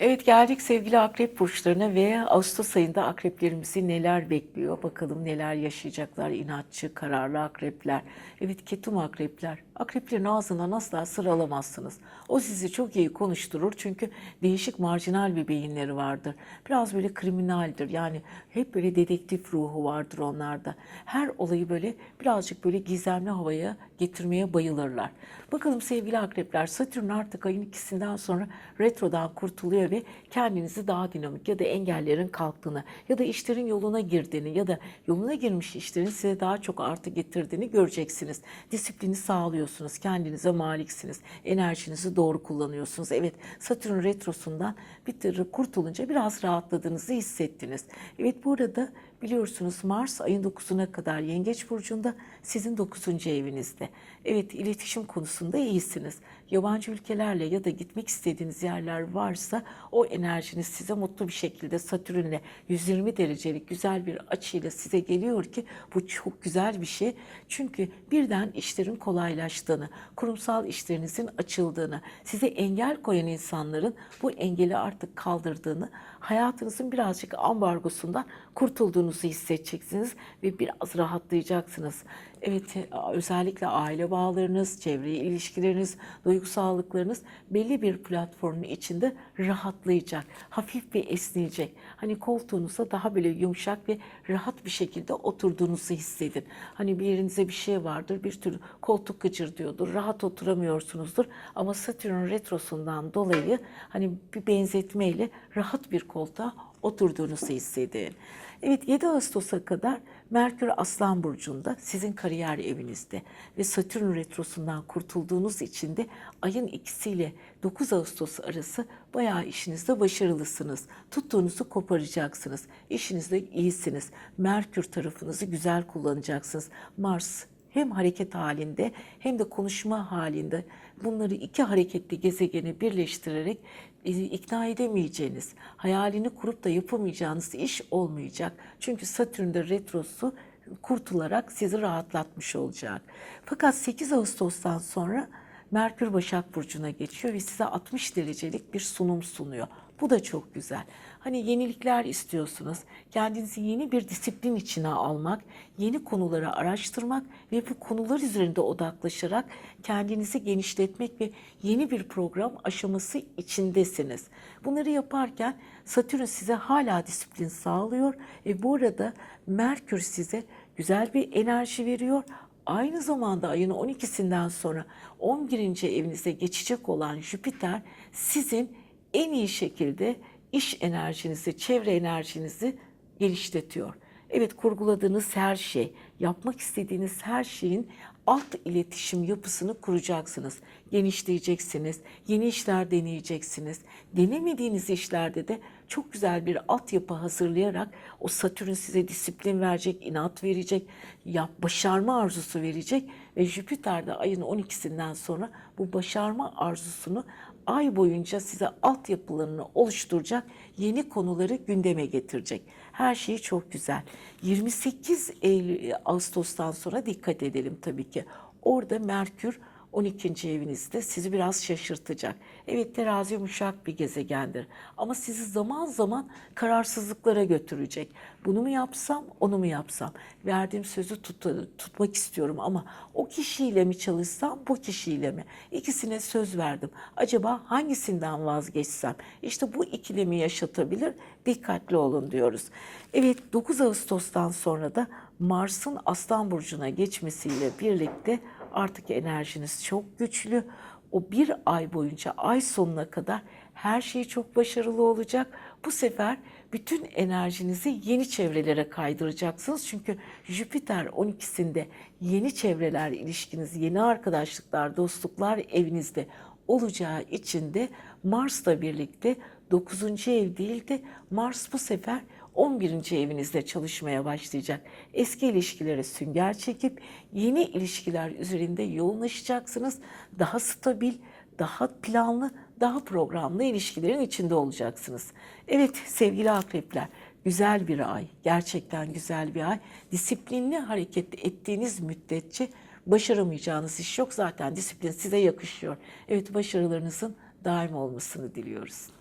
Evet geldik sevgili akrep burçlarına ve Ağustos ayında akreplerimizi neler bekliyor? Bakalım neler yaşayacaklar inatçı, kararlı akrepler. Evet ketum akrepler. Akreplerin ağzından asla sır alamazsınız. O sizi çok iyi konuşturur çünkü değişik marjinal bir beyinleri vardır. Biraz böyle kriminaldir yani hep böyle dedektif ruhu vardır onlarda. Her olayı böyle birazcık böyle gizemli havaya getirmeye bayılırlar. Bakalım sevgili akrepler Satürn artık ayın ikisinden sonra retrodan kurtuluyor ve kendinizi daha dinamik ya da engellerin kalktığını ya da işlerin yoluna girdiğini ya da yoluna girmiş işlerin size daha çok artı getirdiğini göreceksiniz. Disiplini sağlıyorsunuz, kendinize maliksiniz, enerjinizi doğru kullanıyorsunuz. Evet Satürn retrosundan bir kurtulunca biraz rahatladığınızı hissettiniz. Evet burada biliyorsunuz Mars ayın 9'una kadar Yengeç Burcu'nda sizin 9. evinizde. Evet iletişim konusunda iyisiniz. Yabancı ülkelerle ya da gitmek istediğiniz yerler varsa o enerjiniz size mutlu bir şekilde Satürn'le 120 derecelik güzel bir açıyla size geliyor ki bu çok güzel bir şey. Çünkü birden işlerin kolaylaştığını, kurumsal işlerinizin açıldığını, size engel koyan insanların bu engeli artık kaldırdığını, hayatınızın birazcık ambargosundan kurtulduğunuzu hissedeceksiniz ve biraz rahatlayacaksınız. Evet özellikle aile bağlarınız, çevre ilişkileriniz, duygusallıklarınız belli bir platformun içinde rahatlayacak, hafif ve esneyecek. Hani koltuğunuza daha böyle yumuşak ve rahat bir şekilde oturduğunuzu hissedin. Hani bir yerinize bir şey vardır, bir tür koltuk gıcırdıyordur, rahat oturamıyorsunuzdur ama Satürn retrosundan dolayı hani bir benzetmeyle rahat bir koltuğa oturduğunuzu hissedin. Evet 7 Ağustos'a kadar Merkür Aslan Burcu'nda sizin kariyer evinizde ve Satürn Retrosu'ndan kurtulduğunuz için de ayın ikisiyle 9 Ağustos arası bayağı işinizde başarılısınız. Tuttuğunuzu koparacaksınız. İşinizde iyisiniz. Merkür tarafınızı güzel kullanacaksınız. Mars hem hareket halinde hem de konuşma halinde bunları iki hareketli gezegeni birleştirerek e, ikna edemeyeceğiniz, hayalini kurup da yapamayacağınız iş olmayacak. Çünkü Satürn'de retrosu kurtularak sizi rahatlatmış olacak. Fakat 8 Ağustos'tan sonra Merkür Başak Burcu'na geçiyor ve size 60 derecelik bir sunum sunuyor. Bu da çok güzel. Hani yenilikler istiyorsunuz. Kendinizi yeni bir disiplin içine almak, yeni konuları araştırmak ve bu konular üzerinde odaklaşarak kendinizi genişletmek ve yeni bir program aşaması içindesiniz. Bunları yaparken Satürn size hala disiplin sağlıyor ve bu arada Merkür size güzel bir enerji veriyor Aynı zamanda ayın 12'sinden sonra 11. evinize geçecek olan Jüpiter sizin en iyi şekilde iş enerjinizi, çevre enerjinizi geliştiriyor. Evet kurguladığınız her şey, yapmak istediğiniz her şeyin alt iletişim yapısını kuracaksınız. Genişleyeceksiniz, yeni işler deneyeceksiniz. Denemediğiniz işlerde de çok güzel bir altyapı hazırlayarak o Satürn size disiplin verecek, inat verecek, yap, başarma arzusu verecek ve Jüpiter de ayın 12'sinden sonra bu başarma arzusunu ay boyunca size altyapılarını oluşturacak, yeni konuları gündeme getirecek. Her şey çok güzel. 28 Eylül, Ağustos'tan sonra dikkat edelim tabii ki. Orada Merkür 12. evinizde sizi biraz şaşırtacak. Evet terazi yumuşak bir gezegendir ama sizi zaman zaman kararsızlıklara götürecek. Bunu mu yapsam, onu mu yapsam? Verdiğim sözü tut, tutmak istiyorum ama o kişiyle mi çalışsam, bu kişiyle mi? İkisine söz verdim. Acaba hangisinden vazgeçsem? İşte bu ikilemi yaşatabilir. Dikkatli olun diyoruz. Evet 9 Ağustos'tan sonra da Mars'ın Aslan Burcu'na geçmesiyle birlikte artık enerjiniz çok güçlü. O bir ay boyunca ay sonuna kadar her şey çok başarılı olacak. Bu sefer bütün enerjinizi yeni çevrelere kaydıracaksınız. Çünkü Jüpiter 12'sinde yeni çevreler ilişkiniz, yeni arkadaşlıklar, dostluklar evinizde olacağı için de Mars'la birlikte 9. ev değil de Mars bu sefer 11. evinizde çalışmaya başlayacak. Eski ilişkilere sünger çekip yeni ilişkiler üzerinde yoğunlaşacaksınız. Daha stabil, daha planlı, daha programlı ilişkilerin içinde olacaksınız. Evet sevgili akrepler, güzel bir ay, gerçekten güzel bir ay. Disiplinli hareket ettiğiniz müddetçe başaramayacağınız iş yok zaten. Disiplin size yakışıyor. Evet başarılarınızın daim olmasını diliyoruz.